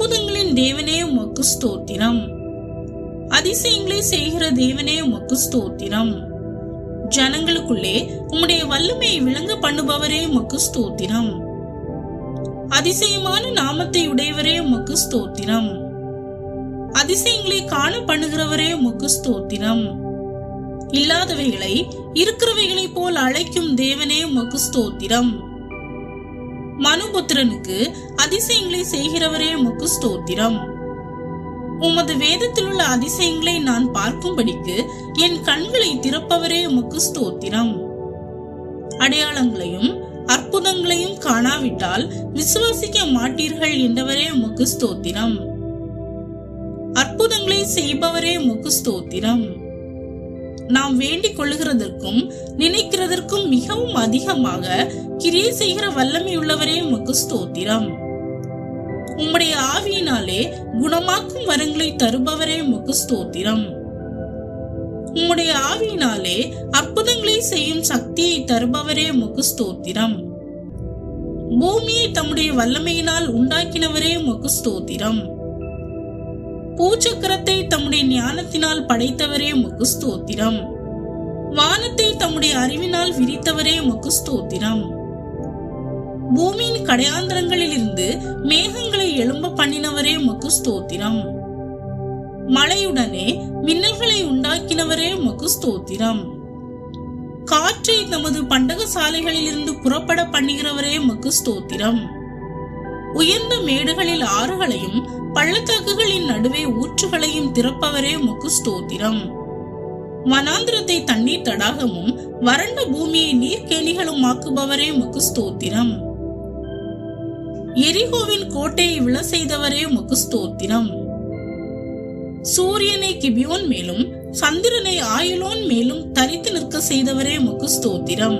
அற்புதங்களின் தேவனே உமக்கு ஸ்தோத்திரம். அதிசயங்களை செய்கிற தேவனே உமக்கு ஸ்தோத்திரம். ஜனங்களுக்குள்ளே உம்முடைய வல்லமையை விளங்க பண்ணுபவரே உமக்கு ஸ்தோத்திரம். அதிசயமான நாமத்தை உடையவரே உமக்கு ஸ்தோத்திரம். அதிசயங்களை காண பண்ணுகிறவரே உமக்கு ஸ்தோத்திரம். இல்லாதவைகளை இருக்கிறவைகளைப் போல் அழைக்கும் தேவனே உமக்கு ஸ்தோத்திரம். மனுபுத்திரனுக்கு அதிசயங்களை செய்கிறவரே உமக்கு ஸ்தோத்திரம். உமது வேதத்தில் உள்ள அதிசயங்களை நான் பார்க்கும்படிக்கு என் கண்களை திறப்பவரே உமக்கு ஸ்தோத்திரம். அடையாளங்களையும் அற்புதங்களையும் காணாவிட்டால் விசுவாசிக்க மாட்டீர்கள் என்றவரே உமக்கு ஸ்தோத்திரம். அற்புதங்களை செய்பவரே உமக்கு ஸ்தோத்திரம். நாம் வேண்டிக் கொள்ளுகிறதற்கும் நினைக்கிறதற்கும் மிகவும் அதிகமாக கிரியை செய்கிற வல்லமை உள்ளவரே உமக்கு ஸ்தோத்திரம். உம்முடைய ஆவியினாலே குணமாக்கும் வரங்களை தருபவரே உமக்கு ஸ்தோத்திரம். உம்முடைய ஆவியினாலே அற்புதங்களை செய்யும் சக்தியை தருபவரே உமக்கு ஸ்தோத்திரம். பூமியை தம்முடைய வல்லமையினால் உண்டாக்கினவரே உமக்கு ஸ்தோத்திரம். பூச்சக்கரத்தை தம்முடைய ஞானத்தினால் படைத்தவரே முக்கு ஸ்தோத்திரம் வானத்தை தம்முடைய அறிவினால் விரித்தவரே உமக்கு ஸ்தோத்திரம் பூமியின் கடையாந்திரங்களில் இருந்து மேகங்களை எழும்ப பண்ணினவரே உமக்கு ஸ்தோத்திரம் மழையுடனே மின்னல்களை உண்டாக்கினவரே உமக்கு ஸ்தோத்திரம் காற்றை தமது பண்டக சாலைகளில் இருந்து புறப்பட பண்ணுகிறவரே உமக்கு ஸ்தோத்திரம் உயர்ந்த மேடுகளில் ஆறுகளையும் பள்ளத்தாக்குகளின் நடுவே ஊற்றுகளையும் திறப்பவரே உமக்கு ஸ்தோத்திரம் வனாந்திரத்தை தண்ணீர் தடாகமும் வறண்ட பூமியை நீர்க்கேணிகளும் ஆக்குபவரே உமக்கு ஸ்தோத்திரம் எரிகோவின் கோட்டையை விழ செய்தவரே உமக்கு ஸ்தோத்திரம் சூரியனை கிபியோன் மேலும் சந்திரனை ஆயுளோன் மேலும் தரித்து நிற்க செய்தவரே உமக்கு ஸ்தோத்திரம்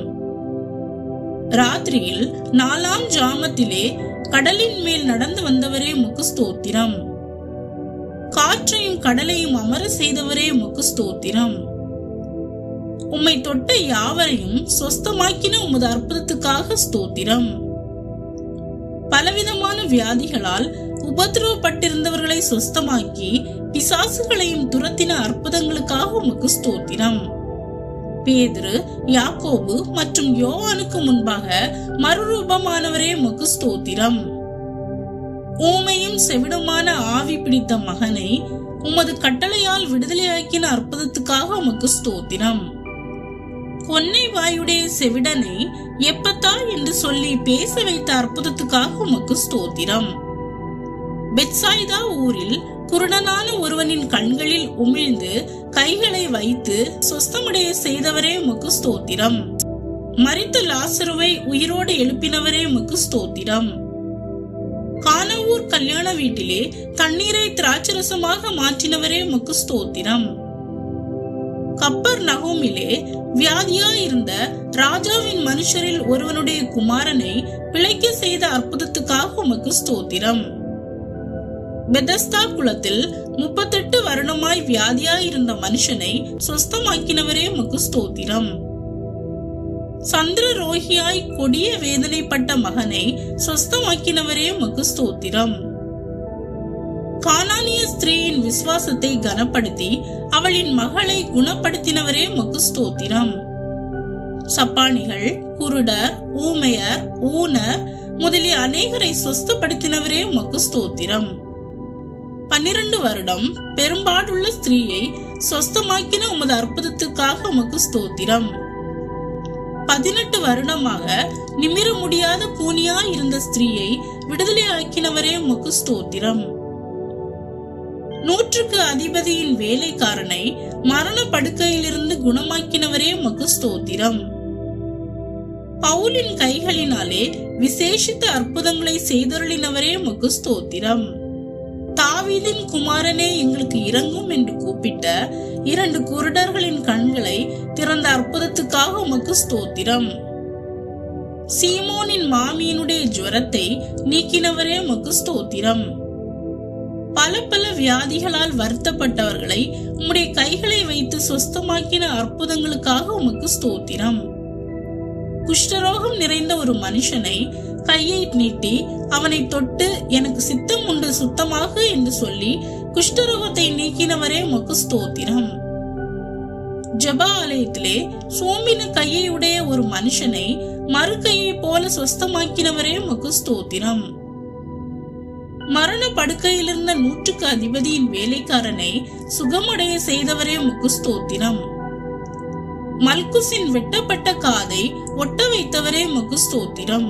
ராத்திரியில் நாலாம் ஜாமத்திலே கடலின் மேல் நடந்து வந்தவரே முக்கு ஸ்தோத்திரம் காற்றையும் கடலையும் அமர செய்தவரே முக்கு ஸ்தோத்திரம் உம்மை தொட்ட யாவரையும் சொஸ்தமாக்கின உமது அற்புதத்துக்காக ஸ்தோத்திரம். பலவிதமான வியாதிகளால் உபதிரவப்பட்டிருந்தவர்களை சொஸ்தமாக்கி பிசாசுகளையும் துரத்தின அற்புதங்களுக்காக உமக்கு ஸ்தோத்திரம். பேதுரு யாக்கோபு மற்றும் யோவானுக்கு முன்பாக மறுரூபமானவரே உமக்கு ஸ்தோத்திரம். ஊமையும் செவிடுமான ஆவி பிடித்த மகனை உமது கட்டளையால் விடுதலையாக்கின அற்புதத்துக்காக உமக்கு ஸ்தோத்திரம். பொன்னை வாயுடைய செவிடனை எப்பத்தா என்று சொல்லி பேச வைத்த அற்புதத்துக்காக உமக்கு ஸ்தோத்திரம். பெட்சாய்தா ஊரில் குருடனான ஒருவனின் கண்களில் உமிழ்ந்து கைகளை வைத்து சொஸ்தமுடைய செய்தவரே உமக்கு ஸ்தோத்திரம். மரித்த லாசருவை உயிரோடு எழுப்பினவரே உமக்கு ஸ்தோத்திரம். கானவூர் கல்யாண வீட்டிலே தண்ணீரை திராட்சரசமாக மாற்றினவரே உமக்கு ஸ்தோத்திரம். கப்பர் நகோமிலே வியாதியா இருந்த ராஜாவின் மனுஷரில் ஒருவனுடைய குமாரனை பிழைக்க செய்த அற்புதத்துக்காக உமக்கு ஸ்தோத்திரம். பெதஸ்தா குளத்தில் முப்பத்தெட்டு வருடமாய் வியாதியாய் இருந்த மனுஷனை சொஸ்தமாக்கினவரே உமக்கு ஸ்தோத்திரம். சந்திர ரோகியாய் கொடிய வேதனைப்பட்ட மகனை சொஸ்தமாக்கினவரே உமக்கு ஸ்தோத்திரம். கானானிய ஸ்திரீயின் விசுவாசத்தை கனப்படுத்தி அவளின் மகளை குணப்படுத்தினவரே உமக்கு ஸ்தோத்திரம். சப்பானிகள் குருடர் ஊமையர் ஊனர் முதலிய அநேகரை சொஸ்தப்படுத்தினவரே உமக்கு ஸ்தோத்திரம். பன்னிரண்டு வருடம் பெரும்பாடுள்ள ஸ்திரீயை சொஸ்தமாக்கின உமது அற்புதத்துக்காக உமக்கு ஸ்தோத்திரம். பதினெட்டு வருடமாக நிமிர முடியாத பூனியா இருந்த ஸ்திரீயை விடுதலையாக்கினவரே உமக்கு ஸ்தோத்திரம். நூற்றுக்கு அதிபதியின் வேலைக்காரனை மரண படுக்கையிலிருந்து குணமாக்கினவரே உமக்கு ஸ்தோத்திரம். பவுலின் கைகளினாலே விசேஷித்த அற்புதங்களை செய்தருளினவரே உமக்கு ஸ்தோத்திரம். தாவீதின் குமாரனே எங்களுக்கு இறங்கும் என்று கூப்பிட்ட இரண்டு குருடர்களின் கண்களை திறந்த அற்புதத்துக்காக உமக்கு ஸ்தோத்திரம். சீமோனின் மாமியினுடைய ஜுவரத்தை நீக்கினவரே உமக்கு ஸ்தோத்திரம். பல பல வியாதிகளால் வருத்தப்பட்டவர்களை உம்முடைய கைகளை வைத்து சொஸ்தமாக்கின அற்புதங்களுக்காக உமக்கு ஸ்தோத்திரம். குஷ்டரோகம் நிறைந்த ஒரு மனுஷனை கையை நீட்டி அவனை தொட்டு எனக்கு சித்தம் உண்டு சுத்தமாக என்று சொல்லி குஷ்டரோகத்தை நீக்கினவரே உமக்கு ஸ்தோத்திரம் ஜப ஆலயத்திலே சோம்பின கையை உடைய ஒரு மனுஷனை மறு கையை போல சொஸ்தமாக்கினவரே உமக்கு ஸ்தோத்திரம் மரண படுக்கையிலிருந்த நூற்றுக்கு அதிபதியின் வேலைக்காரனை சுகமடைய செய்தவரே முக்கு ஸ்தோத்திரம் மல்குசின் வெட்டப்பட்ட காதை ஒட்ட வைத்தவரே முக்கு ஸ்தோத்திரம்.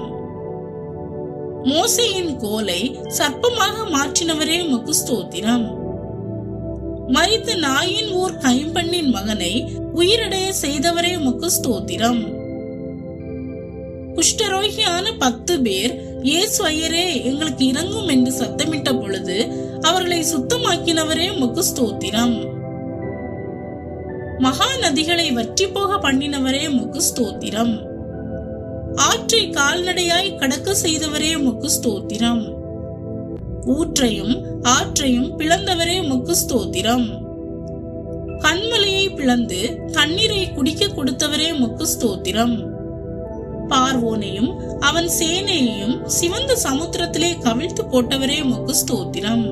மோசையின் கோலை சர்ப்பமாக மாற்றினவரே முக்கு ஸ்தோத்திரம். நாயின் ஊர் கைம்பண்ணின் மகனை உயிரடைய செய்தவரே முக்கு ஸ்தோத்திரம். குஷ்டரோகியான பத்து பேர் இயேசு ஐயரே எங்களுக்கு இறங்கும் என்று சத்தமிட்ட பொழுது அவர்களை சுத்தமாக்கினவரே முகஸ்தோத்திரம் ஸ்தோத்திரம். மகா நதிகளை வற்றி போக பண்ணினவரே முக்கு ஸ்தோத்திரம் ஆற்றை கால்நடையாய் கடக்க செய்தவரே முக்கு ஸ்தோத்திரம் ஊற்றையும் ஆற்றையும் பிளந்தவரே முக்கு ஸ்தோத்திரம் கண்மலையை பிளந்து தண்ணீரை குடிக்க கொடுத்தவரே முக்கு ஸ்தோத்திரம் பார்வோனையும் அவன் சேனையையும் சிவந்த சமுத்திரத்திலே கவிழ்த்து போட்டவரே முக்கு ஸ்தோத்திரம்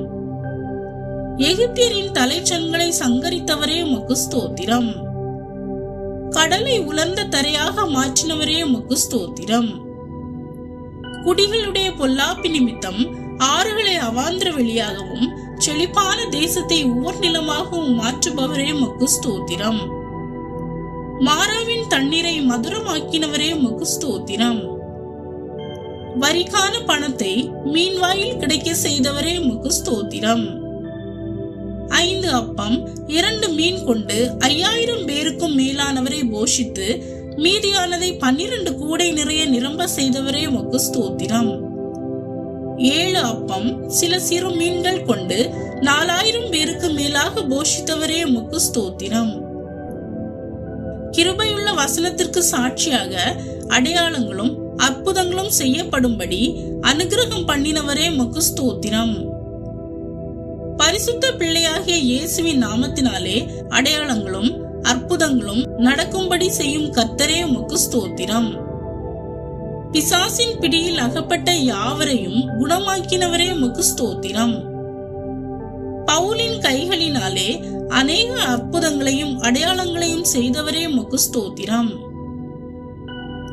எகிப்தியரின் தலைச்சங்களை சங்கரித்தவரே முக்கு ஸ்தோத்திரம் கடலை உலர்ந்த தரையாக மாற்றினவரே முக்கு ஸ்தோத்திரம் குடிகளுடைய பொல்லாப்பி நிமித்தம் ஆறுகளை அவாந்திர வெளியாகவும் செழிப்பான தேசத்தை உவர் நிலமாகவும் மாற்றுபவரே முக்கு ஸ்தோத்திரம் மாறாவின் தண்ணீரை மதுரமாக்கினவரே முக்கு ஸ்தோத்திரம் வரிக்கான பணத்தை மீன்வாயில் கிடைக்க செய்தவரே முக்கு ஸ்தோத்திரம் ஐந்து அப்பம் இரண்டு மீன் கொண்டு ஐயாயிரம் பேருக்கும் மேலானவரை போஷித்து மீதியானதை பன்னிரண்டு கூடை நிறைய நிரம்ப செய்தவரே முக்கு ஸ்தோத்திரம். ஏழு அப்பம் சில சிறு மீன்கள் கொண்டு நாலாயிரம் பேருக்கு மேலாக போஷித்தவரே முக்கு ஸ்தோத்திரம். கிருபையுள்ள வசனத்திற்கு சாட்சியாக அடையாளங்களும் அற்புதங்களும் செய்யப்படும்படி அனுகிரகம் பண்ணினவரே முக்கு ஸ்தோத்திரம். பரிசுத்த பிள்ளையாகிய இயேசுவின் நாமத்தினாலே அடையாளங்களும் அற்புதங்களும் நடக்கும்படி செய்யும் கத்தரே உமக்கு ஸ்தோத்திரம். பிசாசின் பிடியில் அகப்பட்ட யாவரையும் குணமாக்கினவரே உமக்கு ஸ்தோத்திரம். பவுலின் கைகளினாலே அநேக அற்புதங்களையும் அடையாளங்களையும் செய்தவரே உமக்கு ஸ்தோத்திரம்.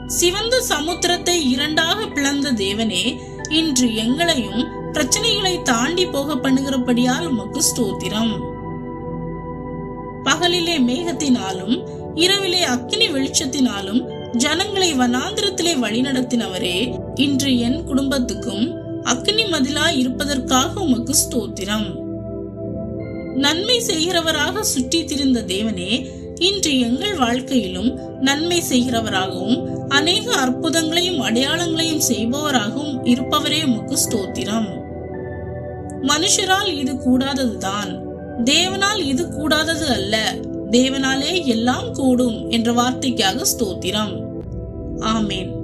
சிவந்த சமுத்திரத்தை இரண்டாக பிளந்த தேவனே இன்று எங்களையும் பிரச்சனைகளை தாண்டி போக பண்ணுகிறபடியால் உமக்கு ஸ்தோத்திரம். பகலிலே மேகத்தினாலும் இரவிலே அக்கினி வெளிச்சத்தினாலும் ஜனங்களை வனாந்திரத்திலே வழிநடத்தினவரே இன்று என் குடும்பத்துக்கும் அக்னி மதிலா இருப்பதற்காக உமக்கு ஸ்தோத்திரம். நன்மை செய்கிறவராக சுற்றி திரிந்த தேவனே இன்று எங்கள் வாழ்க்கையிலும் நன்மை செய்கிறவராகவும் அநேக அற்புதங்களையும் அடையாளங்களையும் செய்பவராகவும் இருப்பவரே உமக்கு ஸ்தோத்திரம் மனுஷரால் இது கூடாததுதான். தேவனால் இது கூடாதது அல்ல. தேவனாலே எல்லாம் கூடும் என்ற வார்த்தைக்காக ஸ்தோத்திரம். ஆமேன்.